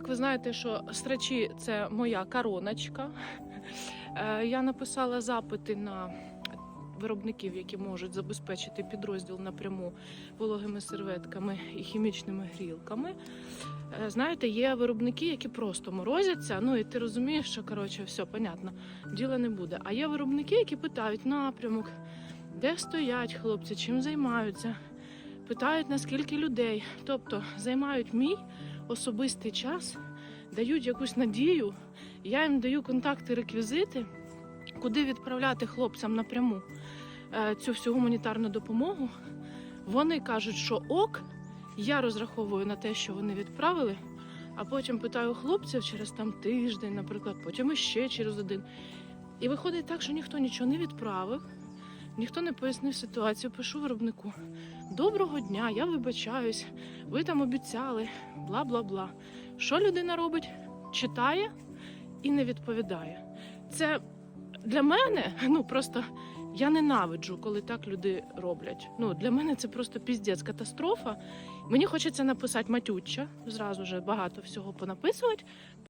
як ви знаєте, що страчі це моя короночка. Е, Я написала запити на виробників, які можуть забезпечити підрозділ напряму вологими серветками і хімічними грілками. Е, Знаєте, є виробники, які просто морозяться. Ну і ти розумієш, що коротше, все понятно, діла не буде. А є виробники, які питають напрямок, де стоять хлопці, чим займаються, питають наскільки людей. Тобто займають мій особистий час, дають якусь надію. Я їм даю контакти, реквізити, куди відправляти хлопцям напряму е, цю всю гуманітарну допомогу. Вони кажуть, що ок, я розраховую на те, що вони відправили, а потім питаю хлопців через там тиждень, наприклад, потім іще через один. І виходить так, що ніхто нічого не відправив, ніхто не пояснив ситуацію. Пишу виробнику: Доброго дня, я вибачаюсь, ви там обіцяли, бла бла бла. Що людина робить? Читає і не відповідає. Це для мене, ну просто я ненавиджу, коли так люди роблять. Ну для мене це просто піздець, катастрофа. Мені хочеться написати матюча, зразу ж багато всього понаписувати,